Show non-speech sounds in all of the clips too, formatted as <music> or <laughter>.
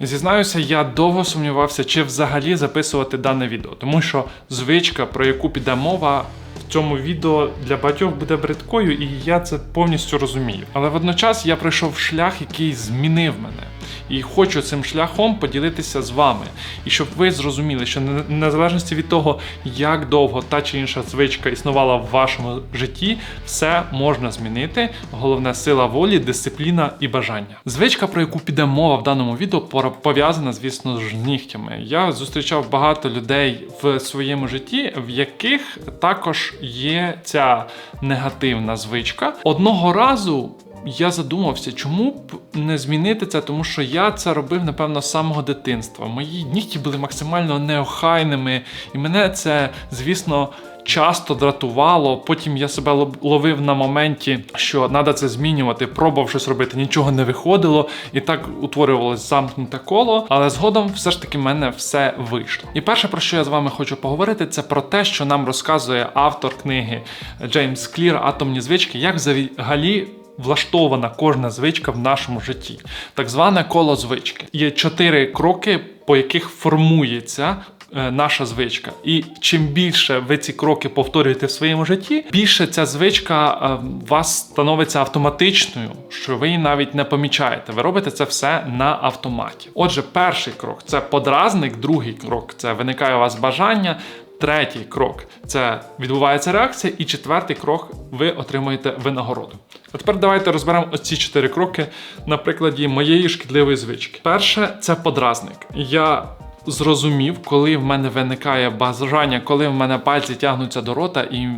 Зізнаюся, я довго сумнівався, чи взагалі записувати дане відео, тому що звичка, про яку піде мова. В цьому відео для багатьох буде бридкою, і я це повністю розумію. Але водночас я пройшов шлях, який змінив мене. І хочу цим шляхом поділитися з вами. І щоб ви зрозуміли, що не- незалежності від того, як довго та чи інша звичка існувала в вашому житті, все можна змінити. Головне сила волі, дисципліна і бажання. Звичка, про яку піде мова в даному відео, пов'язана, звісно з нігтями. Я зустрічав багато людей в своєму житті, в яких також є ця негативна звичка. Одного разу. Я задумався, чому б не змінити це, тому що я це робив, напевно, з самого дитинства. Мої нігті були максимально неохайними, і мене це, звісно, часто дратувало. Потім я себе лов- ловив на моменті, що треба це змінювати, пробував щось робити, нічого не виходило, і так утворювалось замкнуте коло. Але згодом все ж таки в мене все вийшло. І перше, про що я з вами хочу поговорити, це про те, що нам розказує автор книги Джеймс Клір Атомні звички, як взагалі влаштована кожна звичка в нашому житті. Так зване коло звички. Є чотири кроки, по яких формується. е, Наша звичка, і чим більше ви ці кроки повторюєте в своєму житті, більше ця звичка е, вас становиться автоматичною, що ви її навіть не помічаєте. Ви робите це все на автоматі. Отже, перший крок це подразник, другий крок це виникає у вас бажання. Третій крок це відбувається реакція, і четвертий крок ви отримуєте винагороду. А тепер давайте розберемо оці чотири кроки на прикладі моєї шкідливої звички. Перше це подразник. Я зрозумів, коли в мене виникає бажання, коли в мене пальці тягнуться до рота, і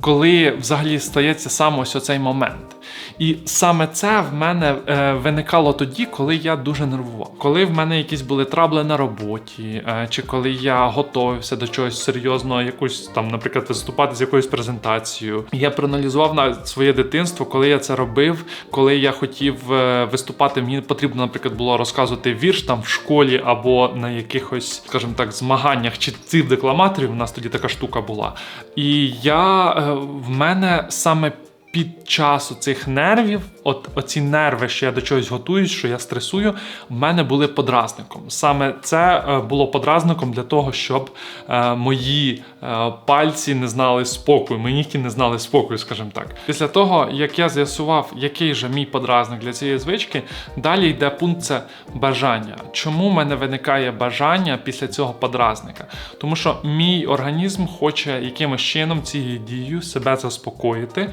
коли взагалі стається саме ось оцей момент. І саме це в мене е, виникало тоді, коли я дуже нервував. Коли в мене якісь були трабли на роботі, е, чи коли я готувався до чогось серйозного, якусь там, наприклад, виступати з якоюсь презентацією. Я проаналізував на своє дитинство, коли я це робив, коли я хотів е, виступати, мені потрібно, наприклад, було розказувати вірш там в школі або на якихось, скажімо так, змаганнях чи цих декламаторів. У нас тоді така штука була. І я е, в мене саме під час цих нервів, от оці нерви, що я до чогось готуюсь, що я стресую, в мене були подразником. Саме це е, було подразником для того, щоб е, мої е, пальці не знали спокою, мої нігті не знали спокою, скажімо так. Після того, як я з'ясував, який же мій подразник для цієї звички, далі йде пункт це бажання. Чому в мене виникає бажання після цього подразника? Тому що мій організм хоче якимось чином цією дією себе заспокоїти,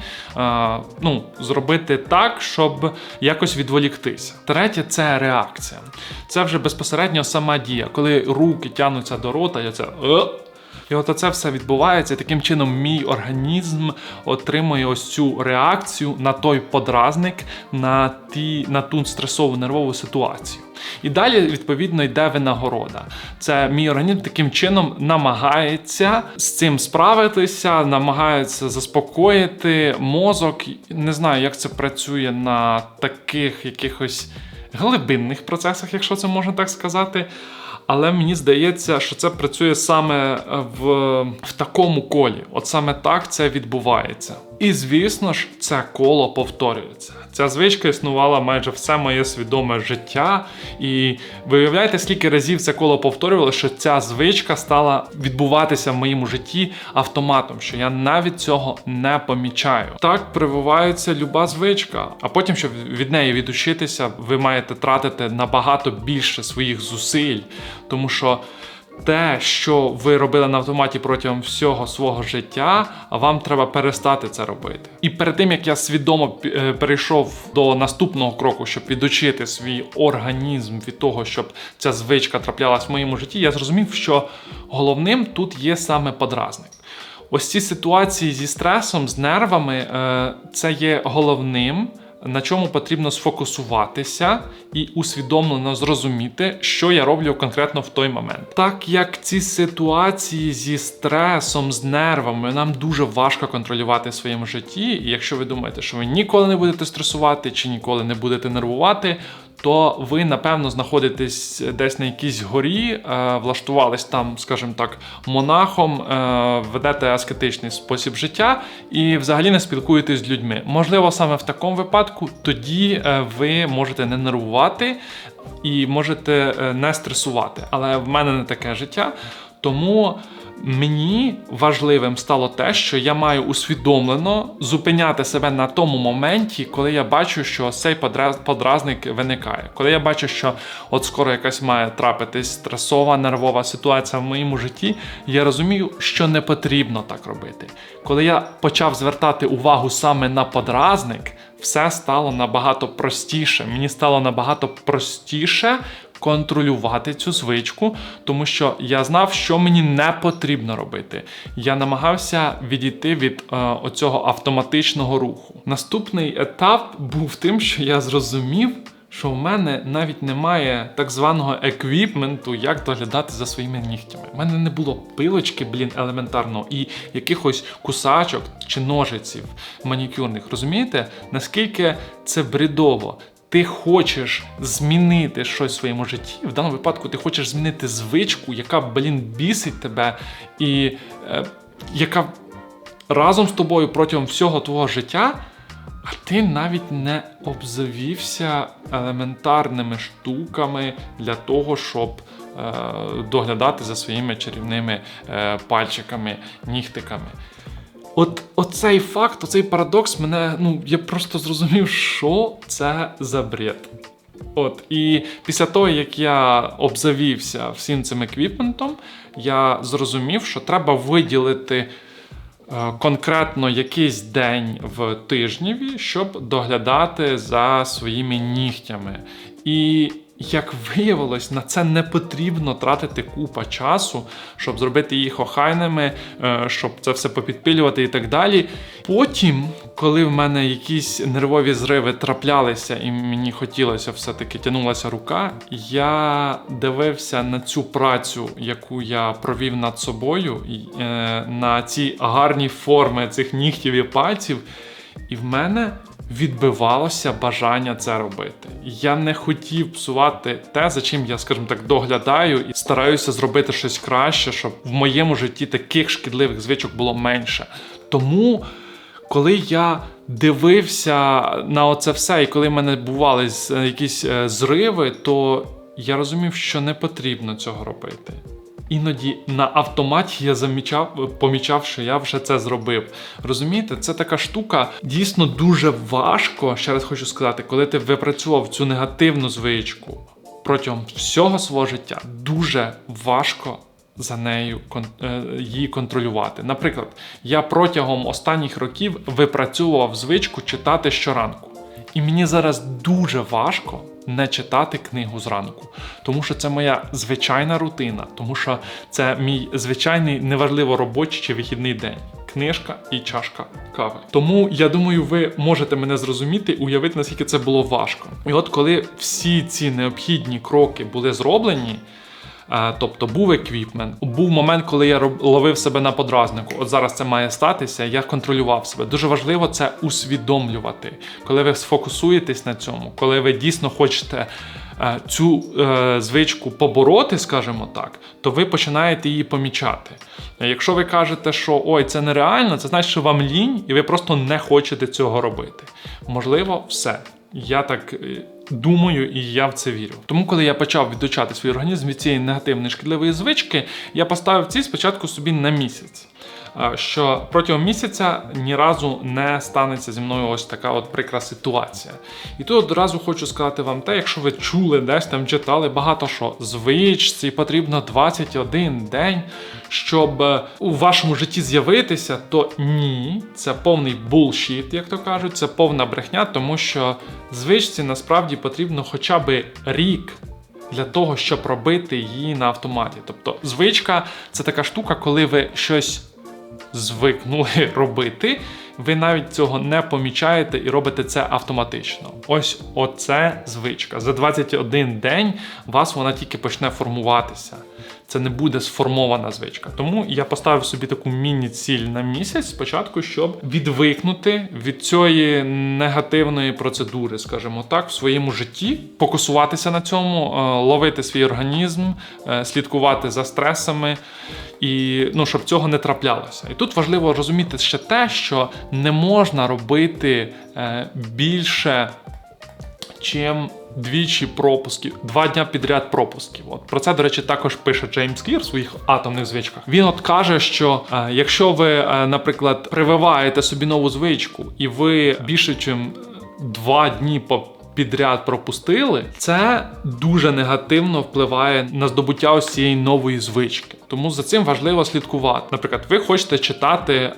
ну, зробити так, щоб якось відволіктися. Третє це реакція. Це вже безпосередньо сама дія, коли руки тягнуться до рота, і це. І от це все відбувається. Таким чином, мій організм отримує ось цю реакцію на той подразник, на, ті, на ту стресову нервову ситуацію. І далі, відповідно, йде винагорода. Це мій організм таким чином намагається з цим справитися, намагається заспокоїти мозок. Не знаю, як це працює на таких якихось глибинних процесах, якщо це можна так сказати. Але мені здається, що це працює саме в, в такому колі. От саме так це відбувається. І звісно ж, це коло повторюється. Ця звичка існувала майже все моє свідоме життя. І ви уявляєте, скільки разів це коло повторювало, що ця звичка стала відбуватися в моєму житті автоматом, що я навіть цього не помічаю. Так прививається люба звичка. А потім, щоб від неї відучитися, ви маєте тратити набагато більше своїх зусиль, тому що. Те, що ви робили на автоматі протягом всього свого життя, вам треба перестати це робити. І перед тим як я свідомо е, перейшов до наступного кроку, щоб відучити свій організм від того, щоб ця звичка траплялась в моєму житті, я зрозумів, що головним тут є саме подразник. Ось ці ситуації зі стресом, з нервами, е, це є головним на чому потрібно сфокусуватися і усвідомлено зрозуміти, що я роблю конкретно в той момент. Так як ці ситуації зі стресом, з нервами нам дуже важко контролювати в своєму житті, і якщо ви думаєте, що ви ніколи не будете стресувати чи ніколи не будете нервувати, то ви напевно знаходитесь десь на якійсь горі, е, влаштувались там, скажімо так, монахом, е, ведете аскетичний спосіб життя і взагалі не спілкуєтесь з людьми. Можливо, саме в такому випадку тоді е, ви можете не нервувати, і можете не стресувати. Але в мене не таке життя. Тому мені важливим стало те, що я маю усвідомлено зупиняти себе на тому моменті, коли я бачу, що цей подра- подразник виникає. Коли я бачу, що от скоро якась має трапитись стресова нервова ситуація в моєму житті, я розумію, що не потрібно так робити. Коли я почав звертати увагу саме на подразник, все стало набагато простіше. Мені стало набагато простіше контролювати цю звичку, тому що я знав, що мені не потрібно робити. Я намагався відійти від е, оцього автоматичного руху. Наступний етап був тим, що я зрозумів. Що в мене навіть немає так званого еквіпменту, як доглядати за своїми нігтями. У мене не було пилочки, блін, елементарно, і якихось кусачок чи ножиців манікюрних. Розумієте, наскільки це бредово? Ти хочеш змінити щось в своєму житті. В даному випадку ти хочеш змінити звичку, яка, блін, бісить тебе, і е, яка разом з тобою протягом всього твого життя, а ти навіть не обзавівся елементарними штуками для того, щоб е, доглядати за своїми чарівними е, пальчиками, нігтиками. От оцей факт, оцей парадокс мене, ну, я просто зрозумів, що це за бред. От, і після того, як я обзавівся всім цим еквіпментом, я зрозумів, що треба виділити е, конкретно якийсь день в тижневі, щоб доглядати за своїми нігтями. І як виявилось, на це не потрібно тратити купа часу, щоб зробити їх охайними, е, щоб це все попідпилювати і так далі. Потім, коли в мене якісь нервові зриви траплялися, і мені хотілося все-таки тянулася рука, я дивився на цю працю, яку я провів над собою, е, на ці гарні форми цих нігтів і пальців, і в мене відбивалося бажання це робити. Я не хотів псувати те, за чим я, скажімо так, доглядаю і стараюся зробити щось краще, щоб в моєму житті таких шкідливих звичок було менше. Тому, коли я дивився на оце все, і коли в мене бували з- якісь е, зриви, то я розумів, що не потрібно цього робити. Іноді на автоматі я замічав, помічав, що я вже це зробив. Розумієте, це така штука дійсно дуже важко. Ще раз хочу сказати, коли ти випрацював цю негативну звичку протягом всього свого життя, дуже важко за нею е, її контролювати. Наприклад, я протягом останніх років випрацьовував звичку читати щоранку. І мені зараз дуже важко не читати книгу зранку, тому що це моя звичайна рутина, тому що це мій звичайний неважливо робочий чи вихідний день. Книжка і чашка кави. Тому я думаю, ви можете мене зрозуміти, уявити, наскільки це було важко. І от коли всі ці необхідні кроки були зроблені, Тобто був еквіпмент, був момент, коли я ловив себе на подразнику. От зараз це має статися. Я контролював себе. Дуже важливо це усвідомлювати. Коли ви сфокусуєтесь на цьому, коли ви дійсно хочете е, цю е, звичку побороти, скажімо так, то ви починаєте її помічати. Е, Якщо ви кажете, що ой, це нереально, це значить, що вам лінь, і ви просто не хочете цього робити. Можливо, все. Я так е, думаю, і я в це вірю. Тому, коли я почав відучати свій організм від цієї негативної шкідливої звички, я поставив ці спочатку собі на місяць. Що протягом місяця ні разу не станеться зі мною ось така от прикра ситуація. І тут одразу хочу сказати вам те, якщо ви чули десь там читали багато що звичці потрібно 21 день, щоб е, у вашому житті з'явитися, то ні, це повний булшіт, як то кажуть, це повна брехня, тому що звичці насправді потрібно хоча б рік. Для того, щоб робити її на автоматі. Тобто, звичка це така штука, коли ви щось звикнули <laughs> робити, ви навіть цього не помічаєте і робите це автоматично. Ось оце звичка. За 21 день вас вона тільки почне формуватися. Це не буде сформована звичка. Тому я поставив собі таку міні-ціль на місяць спочатку, щоб відвикнути від цієї негативної процедури, скажімо так, в своєму житті, фокусуватися на цьому, е, ловити свій організм, е, слідкувати за стресами і ну, щоб цього не траплялося. І тут важливо розуміти ще те, що не можна робити е, більше, чим двічі пропусків, два дня підряд пропусків. От про це, до речі, також пише Джеймс Клір в своїх атомних звичках. Він от каже, що е, якщо ви, е, наприклад, прививаєте собі нову звичку, і ви більше, чим два дні по. Підряд пропустили, це дуже негативно впливає на здобуття ось цієї нової звички. Тому за цим важливо слідкувати. Наприклад, ви хочете читати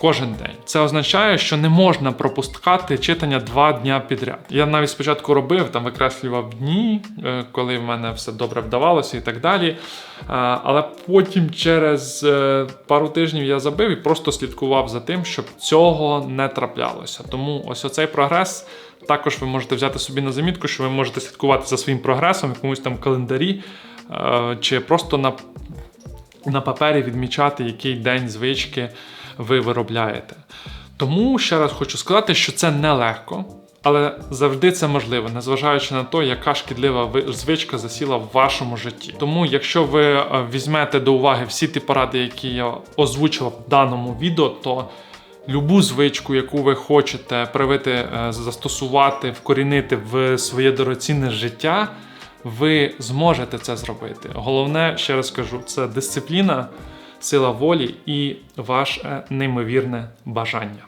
кожен день. Це означає, що не можна пропускати читання два дня підряд. Я навіть спочатку робив там викреслював дні, е, коли в мене все добре вдавалося і так далі. Е, Але потім через е, пару тижнів я забив і просто слідкував за тим, щоб цього не траплялося. Тому ось оцей прогрес. Також ви можете взяти собі на замітку, що ви можете слідкувати за своїм прогресом в якомусь там календарі, е, чи просто на, на папері відмічати, який день звички ви виробляєте. Тому ще раз хочу сказати, що це нелегко, але завжди це можливо, незважаючи на те, яка шкідлива звичка засіла в вашому житті. Тому, якщо ви е, візьмете до уваги всі ті поради, які я озвучив в даному відео, то любу звичку, яку ви хочете привити, е, застосувати, вкорінити в своє дорогоцінне життя, ви зможете це зробити. Головне, ще раз кажу, це дисципліна, сила волі і ваше неймовірне бажання.